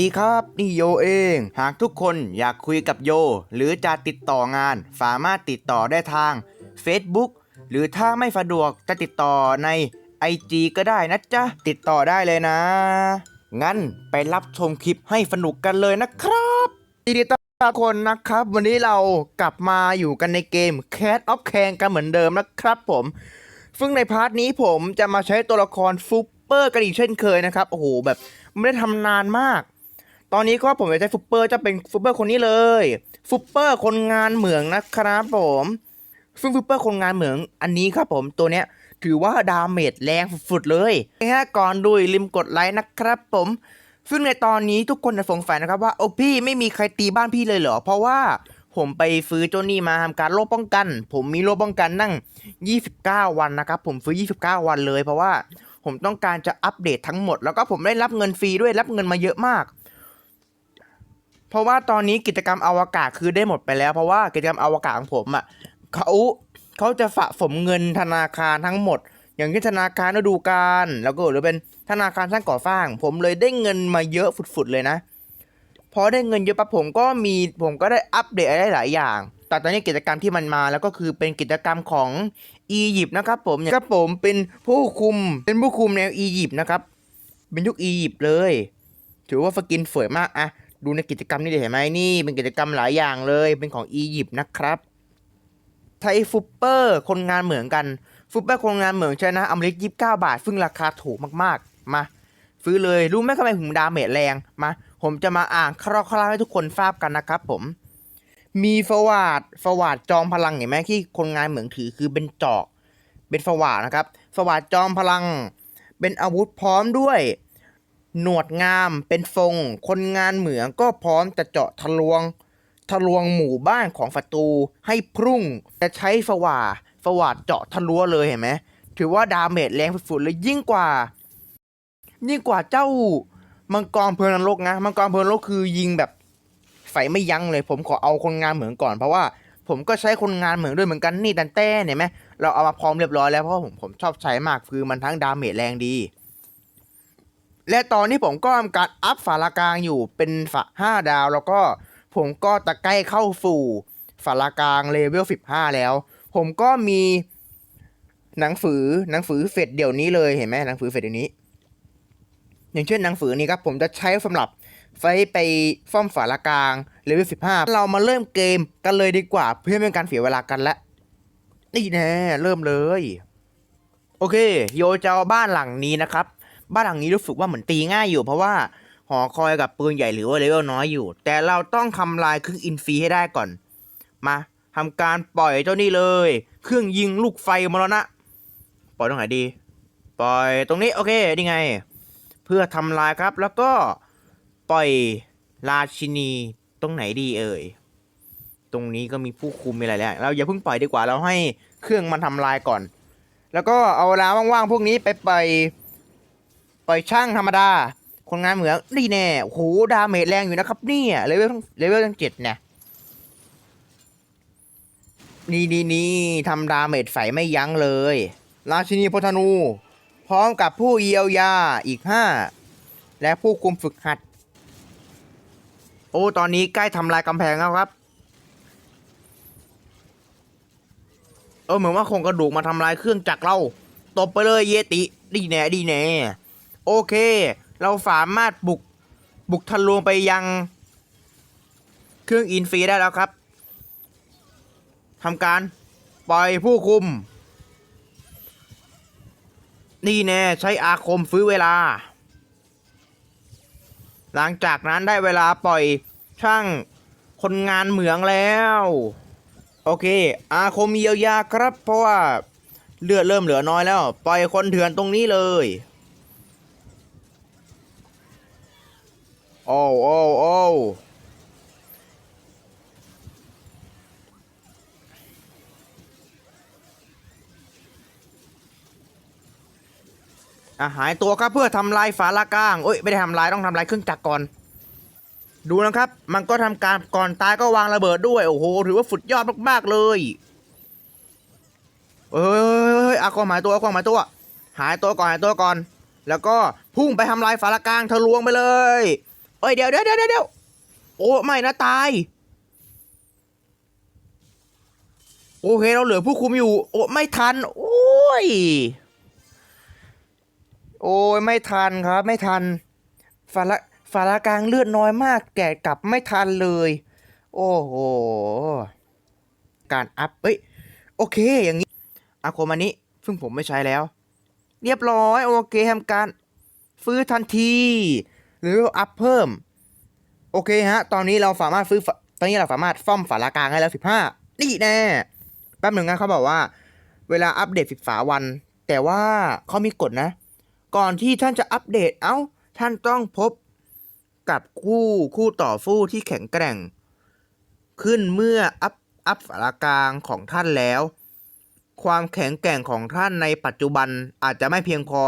ดีครับนี่โยเอง หากทุกคนอยากคุยกับโย หรือจะติดต่องาน สามารถติดต่อได้ทาง Facebook หรือถ้าไม่สะดวกจะติดต่อใน IG ก็ได้นะจ๊ะ ติดต่อได้เลยนะ งั้นไปรับชมคลิปให้สนุกกันเลยนะครับยินดีต้อนรับทุกคนนะครับ วันนี้เรากลับมาอยู่กันในเกม Cat of c a n กันเหมือนเดิมนะครับผม ซึ่งในพาร์ทนี้ผมจะมาใช้ตัวละครฟูเปอร์กันอีกเช่นเคยนะครับ โอ้โหแบบไม่ได้ทำนานมาก ตอนนี้ก็ผมจะใช้ฟูเปอร์จะเป็นฟูเปอร์คนนี้เลยฟูเปอร์คนงานเหมืองนะครับผม ซึ่งฟูเปอร์คนงานเหมืองอันนี้ครับผมตัวเนี้ยถือว่าดาเมจแรงสุดๆเลยนะฮะก่อนดูอย่าลืมกดไลค์นะครับผม ซึ่งในตอนนี้ทุกคนจะสงสัยนะครับว่าโอ้พี่ไม่มีใครตีบ้านพี่เลยเหรอ เพราะว่าผมไปซื้อเจ้านี่มาทำการโล่ป้องกัน ผมมีโล่ป้องกันนั่ง 29 วันนะครับ ผมซื้อ 29 วันเลย เพราะว่าผมต้องการจะอัปเดตทั้งหมด แล้วก็ผมได้รับเงินฟรีด้วยรับเงินมาเยอะมาก ราะว่าตอนนี้กิจกรรมอวกาศคือได้หมดไปแล้ว เพราะว่ากิจกรรมอวกาศของผมอะเขาเขาจะสะสมเงินธนาคารทั้งหมด อย่างเช่นธนาคารฤดูกาลแล้วก็หรือเป็นธนาคารสร้างก่อสร้าง ผมเลยได้เงินมาเยอะฝุดๆเลยนะพอได้เงินเยอะปั๊บผมก็มีผมก็ได้อัปเดตอะไรหลายอย่างแต่ตอนนี้กิจกรรมที่มันมาแล้วก็คือเป็นกิจกรรมของอียิปต์นะครับ ผมครับผมเป็นผู้คุมเป็นผู้คุมแนวอียิปต์นะครับ เป็นยุคอียิปต์เลย ถือว่าสกินสวยมากอะ ดูในกิจกรรมนี่เลยเห็นไหมนี่ เป็นกิจกรรมหลายอย่างเลยเป็นของอียิปต์นะครับไทยฟูเปอร์คนงานเหมือนกันฟูเปอร์คนงานเหมือนใช่นะอเมริกยี่สิบเก้าบาท ซึ่งราคาถูกมากๆ มาซื้อเลยรู้ไหมทำไมผมดาเมจแรงมา ผมจะมาอ่านคร่าวๆให้ทุกคนทราบกันนะครับผม มีฟวาดฟวาดจอมพลังเห็นไหมที่คนงานเหมืองถือคือเป็นจอก เป็นฟวาดนะครับฟวาดจอมพลัง เป็นอาวุธพร้อมด้วย หนวดงามเป็นฟง คนงานเหมืองก็พร้อมจะเจาะทะลวง ทะลวงหมู่บ้านของศัตรูให้พรุ่งจะใช้ฟวาฟวาดเจาะทะลัวเลยเห็นไหมถือว่าดาเมจแรงสุดๆเลยยิ่งกว่า ยิ่งกว่าเจ้ามังกรเพลิงนรกนะมังกรเพลิงนรกคือยิงแบบไฟไม่ยั้งเลย ผมขอเอาคนงานเหมืองก่อนเพราะว่าผมก็ใช้คนงานเหมืองด้วยเหมือนกันนี่ตันแต้เนี่ยไหมเราเอามาพร้อมเรียบร้อยแล้วเพราะผมผมชอบใช้มากคือมันทั้งดาเมจแรงดี และตอนนี้ผมก็ทำการอัพฝาลากลางอยู่เป็นฝาห้าดาว แล้วก็ผมก็ตะใกล้เข้าสู่ฝาลากลางเลเวลสิบห้าแล้ว ผมก็มีหนังสือหนังสือเฟดเดี๋ยวนี้เลยเห็นไหมหนังสือเฟดเดี๋ยวนี้ อย่างเช่นหนังสือนี้ครับผมจะใช้สำหรับไฟไปซ่อมฝาลากลางเลเวลสิบห้าเรามาเริ่มเกมกันเลยดีกว่า เพื่อไม่เป็นการเสียเวลากันละนี่แน่เริ่มเลย โอเค โยจะเอาบ้านหลังนี้นะครับ บ้านหลังนี้รู้สึกว่าเหมือนตีง่ายอยู่ เพราะว่าหอคอยกับปืนใหญ่หรือว่าเลเวลน้อยอยู่ แต่เราต้องทำลายเครื่องอินฟีให้ได้ก่อน มาทำการปล่อยเจ้านี่เลย เครื่องยิงลูกไฟมรณะ ปล่อยตรงไหนดี ปล่อยตรงนี้โอเคดีไง เพื่อทำลายครับ แล้วก็ปล่อยราชินีตรงไหนดีเอ่ย ตรงนี้ก็มีผู้คุมมีอะไรแล้ว เราอย่าเพิ่งปล่อยดีกว่าเราให้เครื่องมันทำลายก่อน แล้วก็เอาเวลาว่างๆพวกนี้ไปปล่อย ปล่อยช่างธรรมดา คนงานเหมืองนี่แน่โอ้โหดาเมจแรงอยู่นะครับเนี่ยเลเวลเลเวลตั้งเจ็ดเนี่ยนี่นี่นี่ทำดาเมจไฟไม่ยั้งเลย ราชินีพธนู พร้อมกับผู้เยียวยาอีกห้าและผู้คุมฝึกหัด โอ้ ตอนนี้ใกล้ทำลายกำแพงแล้วครับ เออเหมือนว่าโครงกระดูกมาทำลายเครื่องจักรเรา ตบไปเลยเยติ ดีแน่ดีแน่ โอเค เราสามารถบุกบุกทะลวงไปยัง เครื่องอินฟีได้แล้วครับทำการปล่อยผู้คุม นี่แน่ใช้อาคมฟื้นเวลา หลังจากนั้นได้เวลาปล่อยช่างคนงานเหมืองแล้ว โอเค อาคมเยียวยาครับ เพราะว่าเลือดเริ่มเหลือน้อยแล้ว ปล่อยคนเถื่อนตรงนี้เลย โอ้โอ้โอ้อะหายตัวครับเพื่อทำลายฝาลากลางเอ้ยไม่ได้ทำลายต้องทำลายเครื่องจักรก่อน ดูนะครับ มันก็ทำการก่อนตายก็วางระเบิดด้วย โอ้โหถือว่าสุดยอดมากๆเลยเฮ้ยอาความหมายตัวอาความหมายตัว หายตัวก่อนหายตัวก่อน แล้วก็พุ่งไปทำลายฝาละกลางทะลวงไปเลย เอ้ยเดี๋ยวเดี๋ยวเดี๋ยวเดี๋ยวโอ้ไม่นะตาย โอเคเราเหลือผู้คุมอยู่ โอ้ไม่ทัน โอ้ย โอ้ยไม่ทันครับ ไม่ทันฟาระฟาระกลางเลือดน้อยมาก แกะกลับไม่ทันเลย โอ้โห การอัพเอ้ย โอเคอย่างนี้อาโคมานิซึ่งผมไม่ใช้แล้ว เรียบร้อย โอเคทำการ ฟื้นทันที หรืออัพเพิ่ม โอเคฮะ ตอนนี้เราสามารถฟื้นตอนนี้เราสามารถซ่อมฝาละกลางให้แล้ว15นี่แน่แป๊บหนึ่งนะเขาบอกว่า เวลาอัปเดตสิบสาวัน แต่ว่าเขามีกฎนะ ก่อนที่ท่านจะอัปเดตเอ้า ท่านต้องพบกับคู่คู่ต่อสู้ที่แข็งแกร่ง ขึ้นเมื่ออัพอัพฝาละกลางของท่านแล้ว ความแข็งแกร่งของท่านในปัจจุบันอาจจะไม่เพียงพอ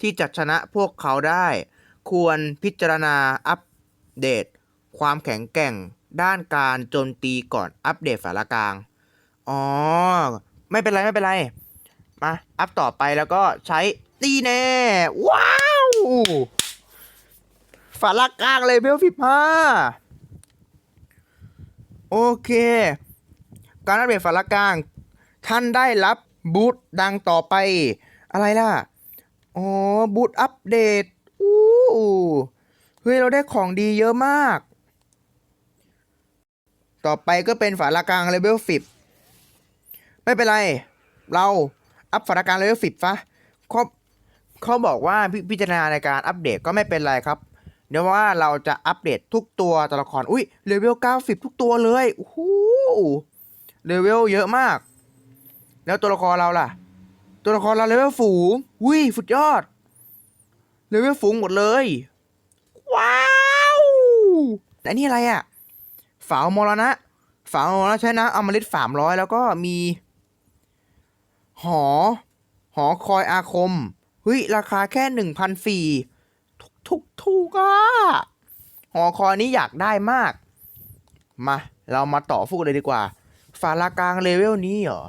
ที่จะชนะพวกเขาได้ ควรพิจารณาอัปเดต ความแข็งแกร่งด้านการโจมตีก่อนอัปเดตฝาละกลาง อ๋อ ไม่เป็นไร ไม่เป็นไร มา อัพต่อไปแล้วก็ใช้นี่แน่ ว้าวฝาละกลางเลยเบลฟิบห้าโอเค การอัปเดตฝาละกลาง ท่านได้รับบูตดังต่อไป อะไรล่ะ อ๋อ บูตอัปเดต เฮ้ยเราได้ของดีเยอะมาก ต่อไปก็เป็นฝาละกลางเลเวลสิบไม่เป็นไร เราอัพฝาละกลางเลเวลสิบซะเขาเขาบอกว่าพพิจารณาในการอัปเดตก็ไม่เป็นไรครับ เดี๋ยวว่าเราจะอัปเดตทุกตัวตัวละคร อุ้ยเลเวลเก้าสิบทุกตัวเลยโอ้โหเลเวลเยอะมาก แล้วตัวละครเราล่ะ ตัวละครเราเลเวลฝูงอุ้ยสุดยอด เลเวลฝูงหมดเลย ว้าวและนี่อะไรอะ่ะ ฝาวมรณะ ฝาวมรณะใช่นะเอามาลิตสามร้อยแล้วก็มี หอ หอคอยอาคมเฮ้ยราคาแค่หนึ่งพันสี่ทุกทุกถูกอะหอคอยนี้อยากได้มาก มา เรามาต่อฟูกเลยดีกว่าฝาลากลางเลเวลนี้เหรอ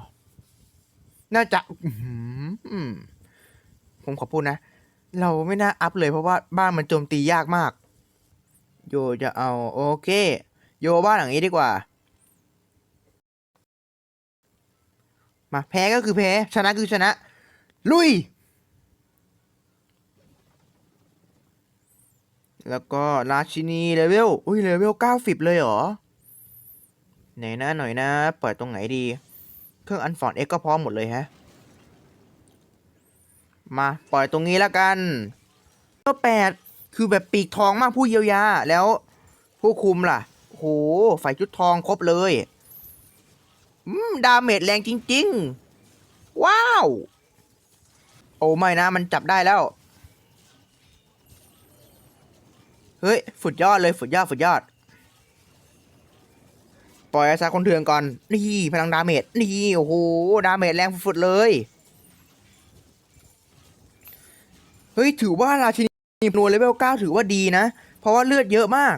น่าจะผมขอพูดนะ เราไม่น่าอัพเลยเพราะว่าบ้านมันโจมตียากมาก โยจะเอาโอเค โยบ้านหลังนี้ดีกว่า มาแพ้ก็คือแพ้ชนะคือชนะ ลุย แล้วก็ราชินีเลเวล อุ้ยเลเวลเก้าสิบเลยเหรอ ไหนนะหน่อยนะ เปิดตรงไหนดี เครื่องอันฟอนเอ็กก็พร้อมหมดเลยฮะ มาปล่อยตรงนี้แล้วกันก็แปดคือแบบปีกทองมากผู้เยียวยา แล้วผู้คุมล่ะโหใส่ชุดทองครบเลยอืมดาเมจแรงจริง ๆ ว้าว โอ้ไม่นะมันจับได้แล้ว เฮ้ยฝุดยอดเลยฝุดยอดฝุดยอด ปล่อยอ้ซาคนเถื่อนก่อน นี่ พลังดาเมจนี่ โอ้โห ดาเมจแรงฝุดเลย เฮ้ยถือว่าราชินีพนูเลเวลเก้าถือว่าดีนะ เพราะว่าเลือดเยอะมาก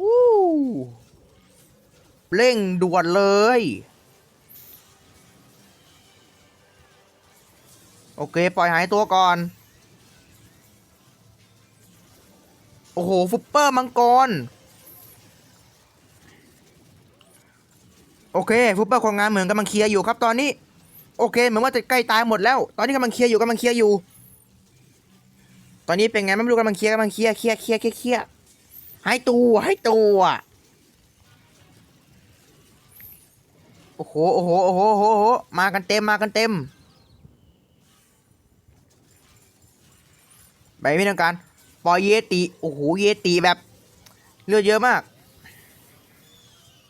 วู้เร่งด่วนเลย โอเค ปล่อยหายตัวก่อน โอ้โห ฟุปเปอร์มังกร โอเค ฟุปเปอร์คนงานเหมือนกำลังเคลียร์อยู่ครับตอนนี้ โอเค เหมือนว่าจะใกล้ตายหมดแล้ว ตอนนี้กำลังเคลียร์อยู่กำลังเคลียร์อยู่ ตอนนี้เป็นไงไม่รู้กำลังเคลียร์กำลังเคลียร์เคลียร์เคลียร์เคลียร์เคลียร์ให้ตัวให้ตัวโอ้โหโอ้โหโอ้โหโอ้โหมากันเต็มมากันเต็มไปไม่ต้องการปล่อยเยติโอ้โหเยติแบบเลือดเยอะมาก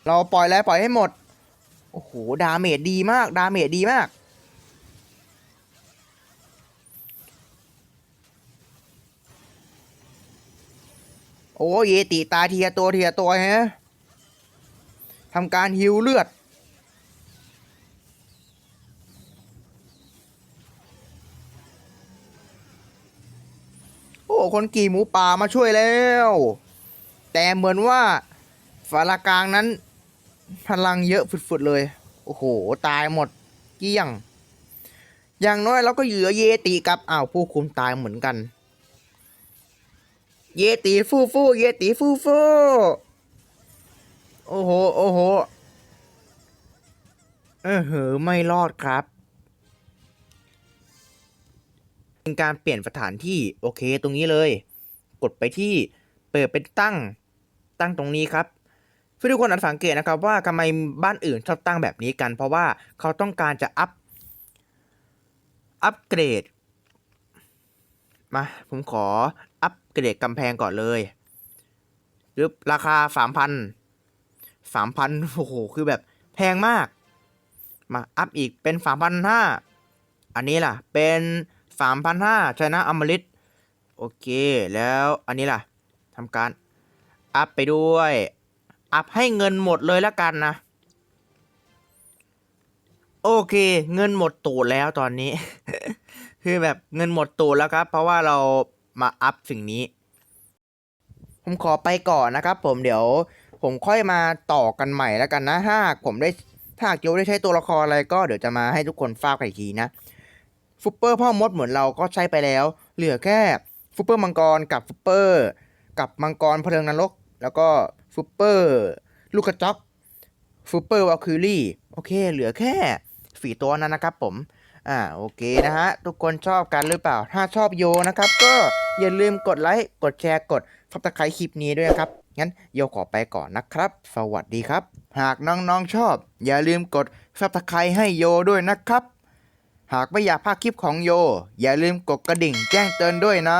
เราปล่อยแล้วปล่อยให้หมด โอ้โห ดาเมจดีมาก ดาเมจดีมาก โอ้เยติตายทีละตัวเทีละตัวฮะทำการฮิวเลือด โอ้ คนกี่หมูป่ามาช่วยแล้ว แต่เหมือนว่าฝาลากลางนั้น พลังเยอะฝุดๆเลย โอ้โห ตายหมดเกลี้ยง อย่างน้อยเราก็เหลือเยติกับอ้าวผู้คุมตายเหมือนกัน เยตีฟูฟูเยตีฟูฟูโอ้โห โอ้โห เออเหอไม่รอดครับ เป็นการเปลี่ยนสถานที่ โอเค ตรงนี้เลย กดไปที่เปิดเป็นตั้ง ตั้งตรงนี้ครับเพื่อทุกคนอาจสังเกตนะครับว่าทำไมบ้านอื่นชอบตั้งแบบนี้กัน เพราะว่าเขาต้องการจะอัพ อัปเกรด มา ผมขออัป เกรดกำแพงก่อนเลยรึบราคาสามพันสามพันโอ้โห คือแบบแพงมาก มาอัพอีกเป็นสามพันห้าอันนี้ล่ะ เป็นสามพันห้าชนะอมฤตโอเค แล้วอันนี้ล่ะทำการอัพไปด้วย อัพให้เงินหมดเลยแล้วกันนะ โอเค เงินหมดตูดแล้วตอนนี้ คือแบบเงินหมดตูดแล้วครับ เพราะว่าเรา มาอัพสิ่งนี้ ผมขอไปก่อนนะครับ ผมเดี๋ยวผมค่อยมาต่อกันใหม่แล้วกันนะถ้าผมได้ถ้าหากโยได้ใช้ตัวละครอะไรก็เดี๋ยวจะมาให้ทุกคนทราบกันอีกทีนะฟุปเปอร์พ่อมดเหมือนเราก็ใช้ไปแล้ว เหลือแค่ฟุปเปอร์มังกรกับฟุปเปอร์ กับมังกรเพลิงนรก แล้วก็ฟุปเปอร์ลูกกระจอกฟุปเปอร์วอลคิลี่โอเค เหลือแค่สี่ตัวนั้นนะครับผม อ่าโอเคนะฮะ ทุกคนชอบกันหรือเปล่า ถ้าชอบโยนะครับ ก็อย่าลืมกดไลค์กดแชร์กดฟับตะไคร้คลิปนี้ด้วยครับ งั้นโยขอไปก่อนนะครับ สวัสดีครับ หากน้องๆชอบ อย่าลืมกดฟับตะไคร้ให้โยด้วยนะครับ หากไม่อยากพลาดคลิปของโย อย่าลืมกดกระดิ่งแจ้งเตือนด้วยนะ